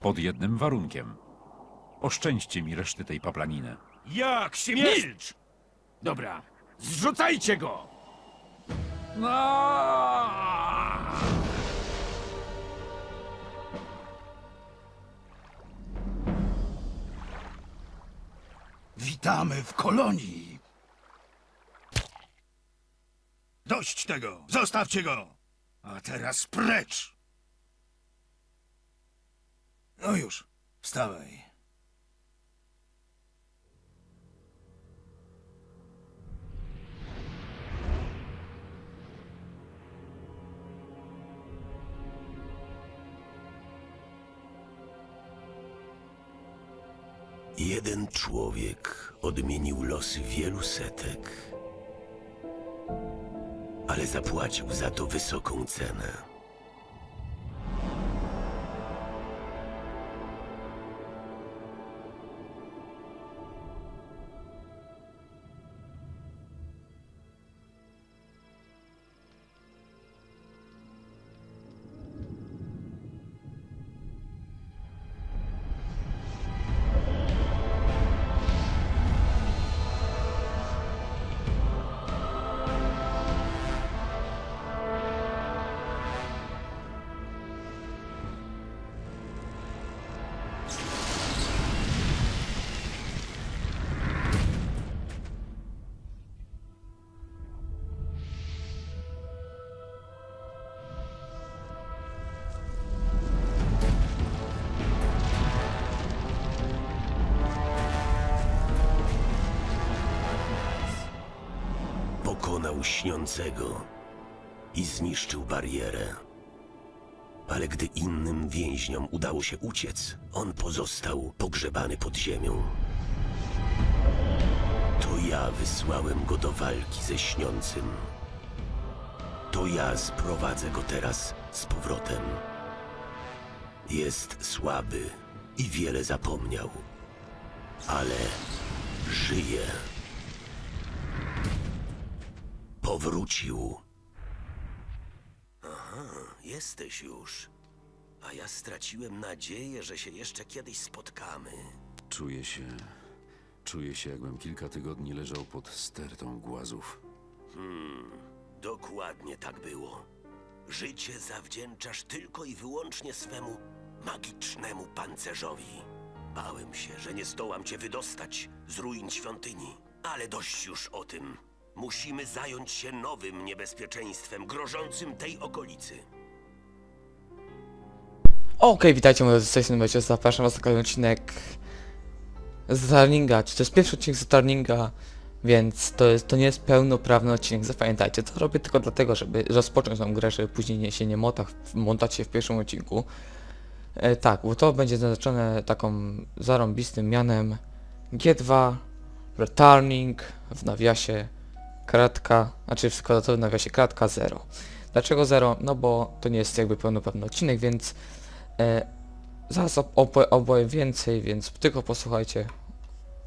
Pod jednym warunkiem. Oszczędźcie mi reszty tej paplaniny. Jak śmiesz... Milcz! Dobra, zrzucajcie go! Witamy w kolonii. Dość tego! Zostawcie go! A teraz precz! No już, wstawaj. Jeden człowiek odmienił losy wielu setek, ale zapłacił za to wysoką cenę. Pokonał śniącego i zniszczył barierę. Ale gdy innym więźniom udało się uciec, on pozostał pogrzebany pod ziemią. To ja wysłałem go do walki ze śniącym. To ja sprowadzę go teraz z powrotem. Jest słaby i wiele zapomniał, ale żyje. Powrócił. Aha, jesteś już. A ja straciłem nadzieję, że się jeszcze kiedyś spotkamy. Czuję się. Czuję się, jakbym kilka tygodni leżał pod stertą głazów. Dokładnie tak było. Życie zawdzięczasz tylko i wyłącznie swemu magicznemu pancerzowi. Bałem się, że nie zdołam cię wydostać z ruin świątyni. Ale dość już o tym. Musimy zająć się nowym niebezpieczeństwem grożącym tej okolicy. Okej, witajcie moi drodzy, z tej strony zapraszam was na kolejny odcinek z Tarninga, czy to jest pierwszy odcinek z Tarninga, więc to, jest, to nie jest pełnoprawny odcinek, zapamiętajcie, to robię tylko dlatego, żeby rozpocząć tą grę, żeby później nie, się nie motać, montać się w pierwszym odcinku. E, tak, bo to będzie zaznaczone taką zarąbistym mianem G2 Returning w nawiasie kratka, znaczy w kwadratowym nawiasie kratka 0. Dlaczego 0? No bo to nie jest jakby pełnoprawny odcinek, więc E, zaraz opo- opowiem więcej, więc tylko posłuchajcie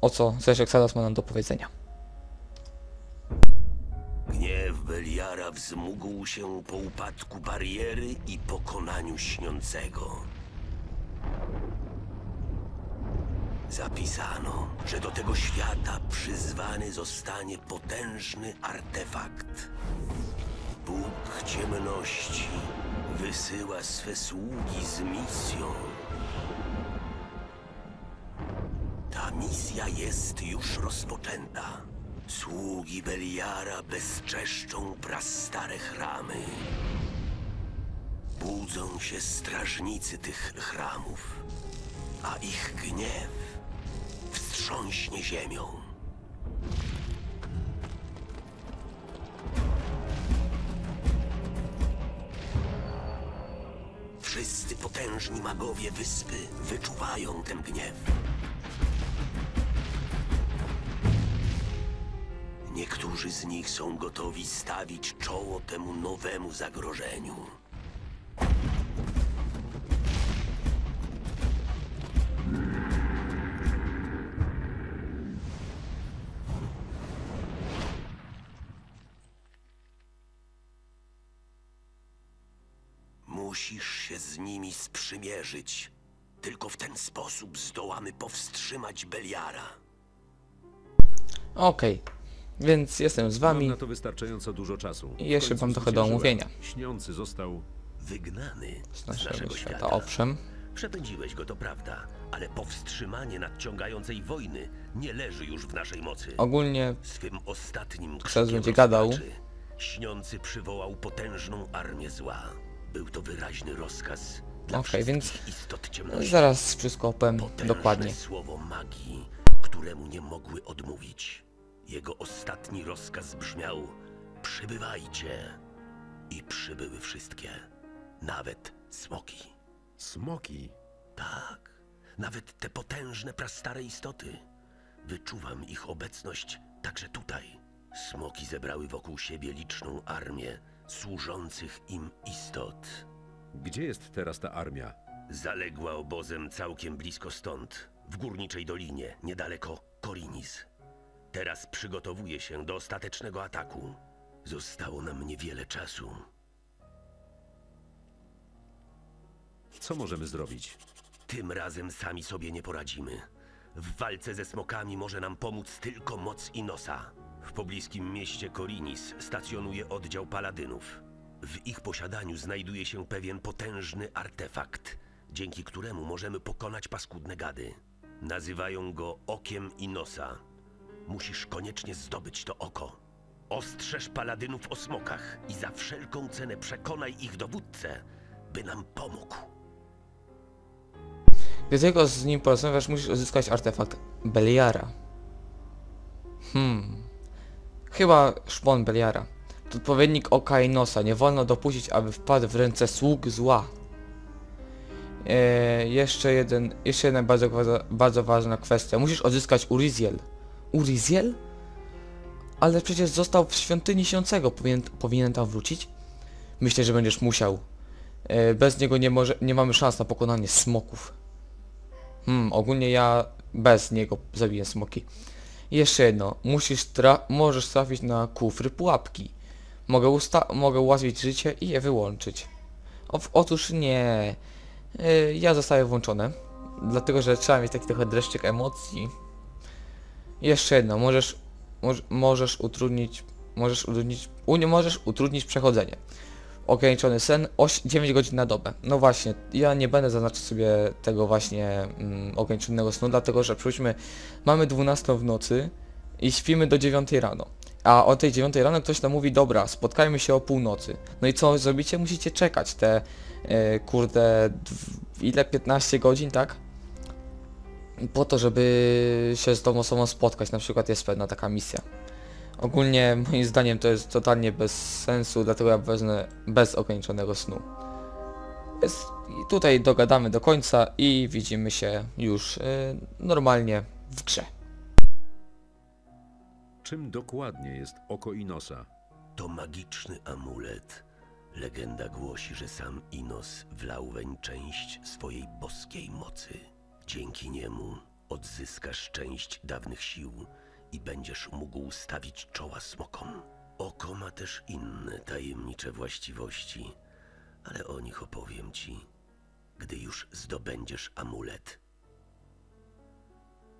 o co Zeszek Sadas ma nam do powiedzenia. Gniew Beliara wzmógł się po upadku bariery i pokonaniu śniącego. Zapisano, że do tego świata przyzwany zostanie potężny artefakt. Bóg ciemności wysyła swe sługi z misją. Ta misja jest już rozpoczęta. Sługi Beliara bezczeszczą prastare chramy. Budzą się strażnicy tych chramów, a ich gniew wstrząśnie ziemią. Wszyscy potężni magowie wyspy wyczuwają ten gniew. Niektórzy z nich są gotowi stawić czoło temu nowemu zagrożeniu. Musisz się z nimi sprzymierzyć. Tylko w ten sposób zdołamy powstrzymać Beliara. Okej, więc jestem z Mam wami na to wystarczająco dużo czasu. i jeszcze W końcu mam trochę do zwyciężyłem. omówienia Śniący został... Wygnany z naszego świata, owszem. Przepędziłeś go, to prawda, ale powstrzymanie nadciągającej wojny nie leży już w naszej mocy. Ogólnie Swym ostatnim krzykiem będzie gadał. rozpaczy Śniący przywołał potężną armię zła. Był to wyraźny rozkaz dla Okej, więc istot ciemności. zaraz wszystko opowiem Potężne dokładnie. słowo magii, któremu nie mogły odmówić. Jego ostatni rozkaz brzmiał: Przybywajcie. I przybyły wszystkie, nawet smoki. Smoki? Tak, nawet te potężne, prastare istoty. Wyczuwam ich obecność także tutaj. Smoki zebrały wokół siebie liczną armię służących im istot. Gdzie jest teraz ta armia? Zaległa obozem całkiem blisko stąd, w górniczej dolinie, niedaleko Korinis. Teraz przygotowuje się do ostatecznego ataku. Zostało nam niewiele czasu. Co możemy zrobić? Tym razem sami sobie nie poradzimy. W walce ze smokami może nam pomóc tylko moc Inosa. W pobliskim mieście Korinis stacjonuje oddział paladynów. W ich posiadaniu znajduje się pewien potężny artefakt, dzięki któremu możemy pokonać paskudne gady. Nazywają go Okiem Inosa. Musisz koniecznie zdobyć to oko. Ostrzeż paladynów o smokach i za wszelką cenę przekonaj ich dowódcę, by nam pomógł. Gdy tylko z nim porozmawiasz, musisz uzyskać artefakt Beliara. Hmm. Chyba szpon Beliara. To odpowiednik oka i nosa. Nie wolno dopuścić, aby wpadł w ręce sług zła. Eee, jeszcze jeden, jeszcze jedna bardzo, bardzo, ważna kwestia. Musisz odzyskać Uriziel. Uriziel? Ale przecież został w świątyni śniącego. Powinien, powinien tam wrócić? Myślę, że będziesz musiał. Eee, bez niego nie, może, nie mamy szans na pokonanie smoków. Hmm, ogólnie ja bez niego zabiję smoki. Jeszcze jedno, musisz tra możesz trafić na kufry pułapki. Mogę, usta mogę ułatwić życie i je wyłączyć. O, otóż nie. Yy, ja zostaję włączone. Dlatego, że trzeba mieć taki trochę dreszczyk emocji. Jeszcze jedno, możesz, moż, możesz utrudnić, możesz utrudnić, u, możesz utrudnić przechodzenie. Ograniczony sen, oś, 9 godzin na dobę. No właśnie, ja nie będę zaznaczyć sobie tego właśnie mm, ograniczonego snu, dlatego że przypuśćmy, mamy 12 w nocy i śpimy do 9 rano. A o tej 9 rano ktoś nam mówi, dobra, spotkajmy się o północy. No i co zrobicie? Musicie czekać te, e, kurde, ile? 15 godzin, tak? Po to, żeby się z tą osobą spotkać, na przykład jest pewna taka misja. Ogólnie moim zdaniem to jest totalnie bez sensu, dlatego ja wezmę bez ograniczonego snu. Jest, tutaj dogadamy do końca i widzimy się już y, normalnie w grze. Czym dokładnie jest oko Inosa? To magiczny amulet. Legenda głosi, że sam Inos wlał weń część swojej boskiej mocy. Dzięki niemu odzyskasz część dawnych sił i będziesz mógł stawić czoła smokom. Oko ma też inne tajemnicze właściwości, ale o nich opowiem ci, gdy już zdobędziesz amulet.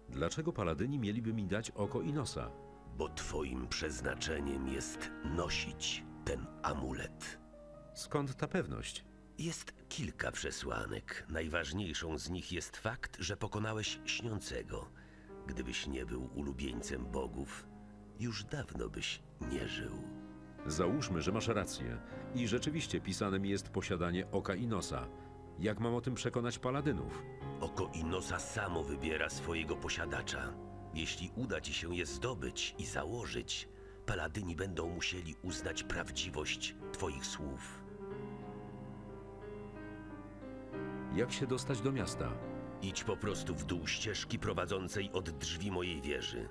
Dlaczego paladyni mieliby mi dać oko Inosa? Bo twoim przeznaczeniem jest nosić ten amulet. Skąd ta pewność? Jest kilka przesłanek. Najważniejszą z nich jest fakt, że pokonałeś śniącego. Gdybyś nie był ulubieńcem bogów, już dawno byś nie żył. Załóżmy, że masz rację i rzeczywiście pisane mi jest posiadanie oka Inosa. Jak mam o tym przekonać paladynów? Oko Inosa samo wybiera swojego posiadacza. Jeśli uda ci się je zdobyć i założyć, paladyni będą musieli uznać prawdziwość twoich słów. Jak się dostać do miasta? Idź po prostu w dół ścieżki prowadzącej od drzwi mojej wieży.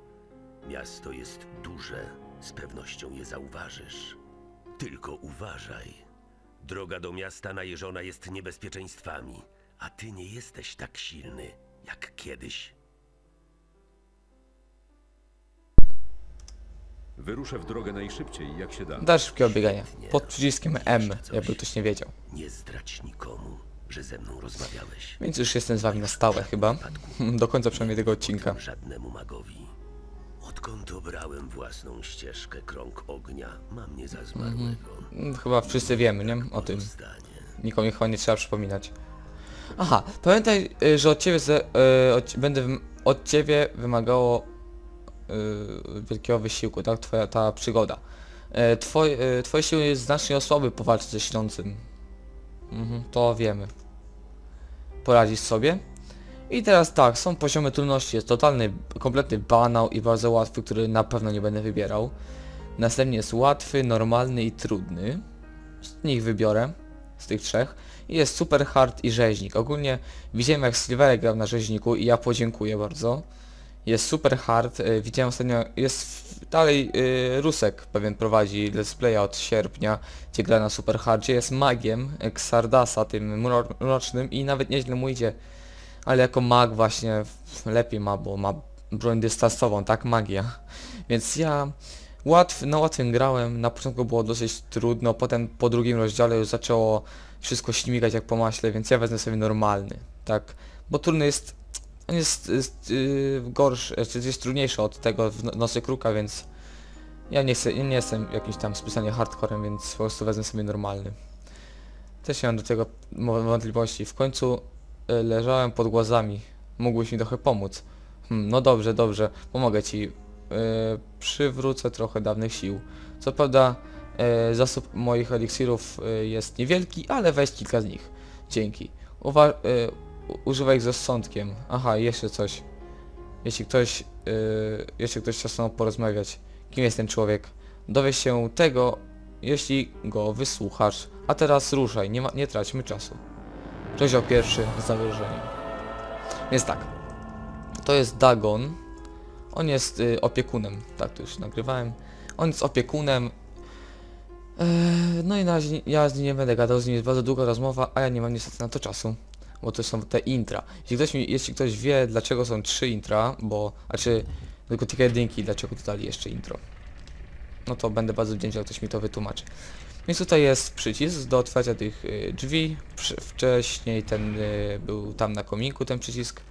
Miasto jest duże, z pewnością je zauważysz. Tylko uważaj. Droga do miasta najeżona jest niebezpieczeństwami, a ty nie jesteś tak silny jak kiedyś. Wyruszę w drogę najszybciej, jak się da. Da szybkiego biegania. Świetnie. Pod przyciskiem M, jakby ktoś nie wiedział. Nie zdradź nikomu, że ze mną rozmawiałeś. Więc już jestem z wami na stałe chyba. Do końca przynajmniej tego odcinka. Żadnemu magowi. Odkąd obrałem własną ścieżkę krąg ognia, mam mnie za zmarłego. Mm, Chyba wszyscy wiemy, nie? O tym. Nikomu chyba nie trzeba przypominać. Aha, pamiętaj, y, że od ciebie, ze, y, od, będę od ciebie wymagało y, wielkiego wysiłku, tak? Twoja ta przygoda. Y, twoje, y, twoje siły jest znacznie osłaby po walce ze śniącym. Mhm, to wiemy. Poradzisz sobie. I teraz tak, są poziomy trudności. Jest totalny, kompletny banał i bardzo łatwy, który na pewno nie będę wybierał. Następnie jest łatwy, normalny i trudny. Z nich wybiorę z tych trzech. I jest super hard i rzeźnik. Ogólnie widziałem jak Silverek grał na rzeźniku i ja podziękuję bardzo. Jest super hard, y, widziałem ostatnio, jest dalej y, Rusek pewien prowadzi let's playa od sierpnia, gdzie gra na super hardzie, jest magiem Xardasa, tym mro- mrocznym i nawet nieźle mu idzie. Ale jako mag właśnie lepiej ma, bo ma broń dystansową, tak? Magia. Więc ja łatw, na łatwym grałem, na początku było dosyć trudno, potem po drugim rozdziale już zaczęło wszystko śmigać jak po maśle, więc ja wezmę sobie normalny, tak? Bo trudny jest, on jest, jest yy, gorszy, jest, jest trudniejszy od tego w no- nosy kruka, więc ja nie chcę, nie jestem jakimś tam specjalnie hardcorem, więc po prostu wezmę sobie normalny. Też mam do tego wątpliwości. W końcu y, leżałem pod głazami. Mógłbyś mi trochę pomóc. Hmm, no dobrze, dobrze, pomogę ci. Y, przywrócę trochę dawnych sił. Co prawda y, zasób moich eliksirów y, jest niewielki, ale weź kilka z nich. Dzięki. Uwa y, u- używaj ich z rozsądkiem. Aha, jeszcze coś. Jeśli ktoś, y, jeśli ktoś chce z porozmawiać, kim jest ten człowiek, dowiesz się tego, jeśli go wysłuchasz. A teraz ruszaj, nie, ma, nie traćmy czasu. Rozdział pierwszy, zagrożenie. Więc tak, to jest Dagon. On jest y, opiekunem, tak to już nagrywałem. On jest opiekunem. Eee, no i na razie ja z nim nie będę gadał, z nim jest bardzo długa rozmowa, a ja nie mam niestety na to czasu. Bo to są te intra. Jeśli ktoś, mi, jeśli ktoś wie, dlaczego są trzy intra, bo... Znaczy, tylko tylko jedynki, dlaczego dodali jeszcze intro. no to będę bardzo wdzięczny, jak ktoś mi to wytłumaczy. Więc tutaj jest przycisk do otwarcia tych y, drzwi. Przy, wcześniej ten y, był tam na kominku ten przycisk.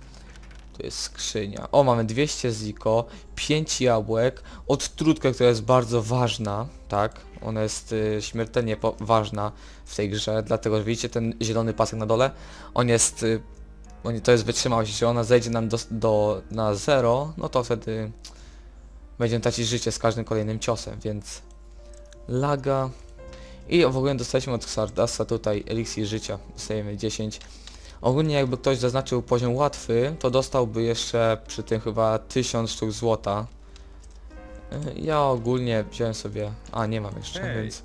Tu jest skrzynia. O, mamy 200 ziko, 5 jabłek, odtrutkę, która jest bardzo ważna, tak? Ona jest y, śmiertelnie ważna w tej grze, dlatego że widzicie ten zielony pasek na dole? On jest, y, on, to jest wytrzymałość, jeśli ona zejdzie nam do, do, na 0, no to wtedy będziemy tracić życie z każdym kolejnym ciosem, więc laga. I w ogóle dostaliśmy od Xardasa tutaj eliksir życia, dostajemy 10. Ogólnie jakby ktoś zaznaczył poziom łatwy, to dostałby jeszcze przy tym chyba 1000 sztuk złota. Y, Ja ogólnie wziąłem sobie... A, nie mam jeszcze, Hej. więc...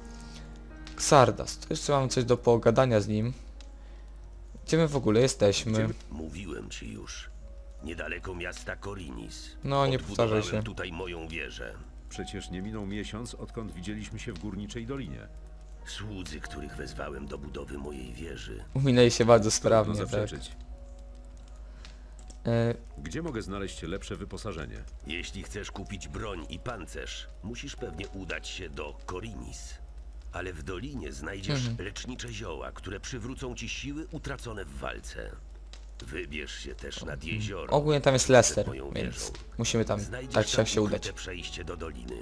Xardas, to jeszcze mam coś do pogadania z nim. Gdzie my w ogóle jesteśmy? Mówiłem ci już. Niedaleko miasta Korinis. No, nie powtarzaj Odbudowałem się. tutaj moją wieżę. Przecież nie minął miesiąc, odkąd widzieliśmy się w Górniczej Dolinie. Słudzy, których wezwałem do budowy mojej wieży. Uminęli się bardzo Trudno sprawnie, tak. zaprzeczyć. E, Gdzie mogę znaleźć lepsze wyposażenie? Jeśli chcesz kupić broń i pancerz, musisz pewnie udać się do Korinis. Ale w dolinie znajdziesz lecznicze zioła, które przywrócą ci siły utracone w walce. Wybierz się też nad jezioro. ogólnie tam jest Lester, moją więc musimy tam Znajdziesz tak się ukryte udać. przejście do doliny.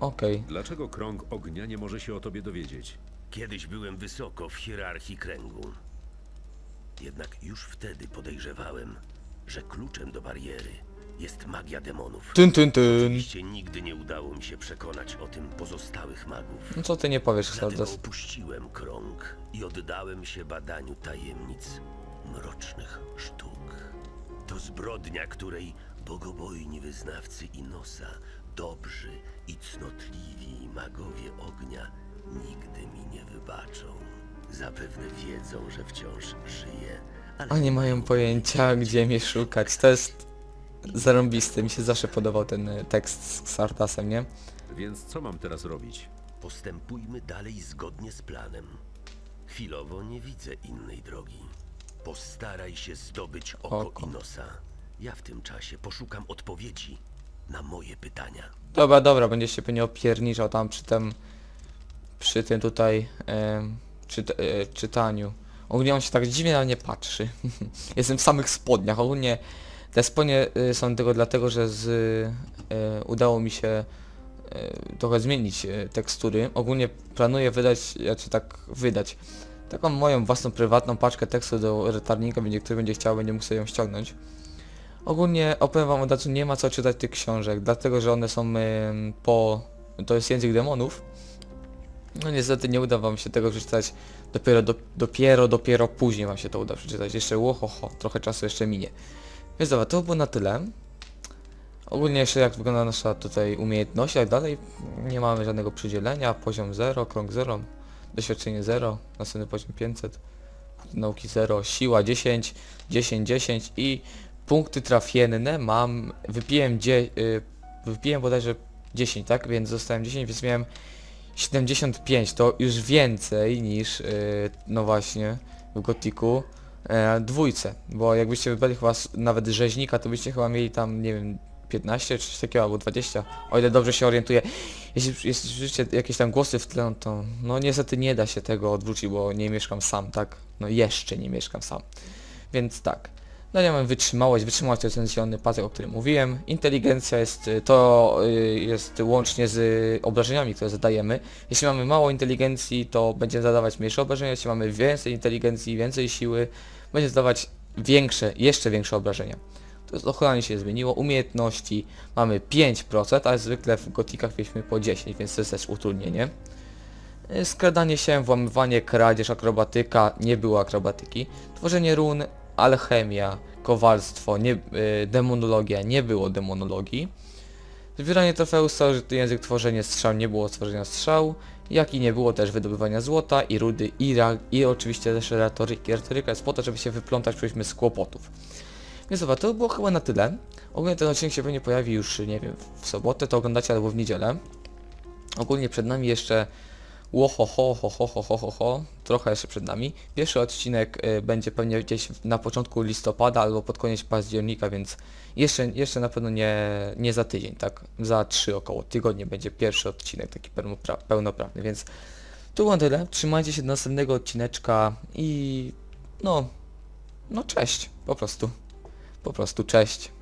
Okej. Dlaczego krąg ognia nie może się o tobie dowiedzieć? Kiedyś byłem wysoko w hierarchii kręgu. Jednak już wtedy podejrzewałem, że kluczem do bariery jest magia demonów. Tyn, tyn, tyn. Oczywiście nigdy nie udało mi się przekonać o tym pozostałych magów. No co ty nie powiesz, Dlatego Xardas? opuściłem krąg i oddałem się badaniu tajemnic mrocznych sztuk. To zbrodnia, której bogobojni wyznawcy Inosa, dobrzy magowie ognia nigdy mi nie wybaczą. Zapewne wiedzą, że wciąż żyję, ale A nie mają pojęcia, gdzie mnie szukać. To jest zarąbisty. Mi się zawsze podobał ten e, tekst z Xardasem, nie? Więc co mam teraz robić? Postępujmy dalej zgodnie z planem. Chwilowo nie widzę innej drogi. Postaraj się zdobyć oko, Oko. Inosa. Ja w tym czasie poszukam odpowiedzi na moje pytania. Dobra, dobra, będzie się pewnie opierniczał tam przy tym, przy tym tutaj em, czyt, e, czytaniu. Ogólnie on się tak dziwnie na mnie patrzy. Jestem w samych spodniach. Ogólnie te spodnie e, są tylko dlatego, że z, e, udało mi się e, trochę zmienić e, tekstury. Ogólnie planuję wydać, znaczy tak wydać, taką moją własną prywatną paczkę tekstu do retarnika, będzie który będzie chciał, będzie mógł sobie ją ściągnąć. Ogólnie opowiem wam od razu, nie ma co czytać tych książek, dlatego że one są em, po... to jest język demonów. No niestety nie uda wam się tego przeczytać dopiero, do, dopiero, dopiero później wam się to uda przeczytać. Jeszcze łohoho, trochę czasu jeszcze minie. Więc dobra, to było na tyle. Ogólnie jeszcze jak wygląda nasza tutaj umiejętność, jak dalej nie mamy żadnego przydzielenia, poziom 0, krąg 0, doświadczenie 0, następny poziom 500, nauki 0, siła 10, 10, 10 i punkty trafienne mam, wypiłem, dzie, y, wypiłem bodajże 10, tak? Więc zostałem 10, więc miałem 75, to już więcej niż, y, no właśnie, w Gotiku e, dwójce, bo jakbyście wybrali chyba nawet rzeźnika, to byście chyba mieli tam, nie wiem, 15 czy coś takiego, albo 20, o ile dobrze się orientuję. Jeśli, jeśli słyszycie jakieś tam głosy w tle, no to no niestety nie da się tego odwrócić, bo nie mieszkam sam, tak? No jeszcze nie mieszkam sam. Więc tak. No ja mam wytrzymałość, wytrzymałość to jest ten zielony pasek, o którym mówiłem. Inteligencja jest, y, to y, jest łącznie z y, obrażeniami, które zadajemy. Jeśli mamy mało inteligencji, to będziemy zadawać mniejsze obrażenia, jeśli mamy więcej inteligencji, więcej siły, będzie zadawać większe, jeszcze większe obrażenia. To jest ochrona się zmieniło, umiejętności mamy 5%, ale zwykle w gotikach mieliśmy po 10, więc to jest też utrudnienie. Skradanie się, włamywanie, kradzież, akrobatyka, nie było akrobatyki. Tworzenie run, alchemia, kowalstwo, nie, y, demonologia, nie było demonologii. Zbieranie starożytny język, tworzenie strzał, nie było tworzenia strzał, jak i nie było też wydobywania złota i rudy i, i oczywiście też retoryki. Retoryka jest po to, żeby się wyplątać powiedzmy z kłopotów. Więc dobra, to było chyba na tyle. Ogólnie ten odcinek się pewnie pojawi już, nie wiem, w sobotę, to oglądacie albo w niedzielę. Ogólnie przed nami jeszcze Łoho, ho, ho, ho, ho, ho, ho, ho. Trochę jeszcze przed nami. Pierwszy odcinek y, będzie pewnie gdzieś na początku listopada albo pod koniec października, więc jeszcze, jeszcze na pewno nie, nie za tydzień, tak? Za trzy około tygodnie będzie pierwszy odcinek taki pełnopra- pełnoprawny, więc to było tyle. Trzymajcie się do następnego odcineczka i no, no cześć, po prostu. Po prostu cześć.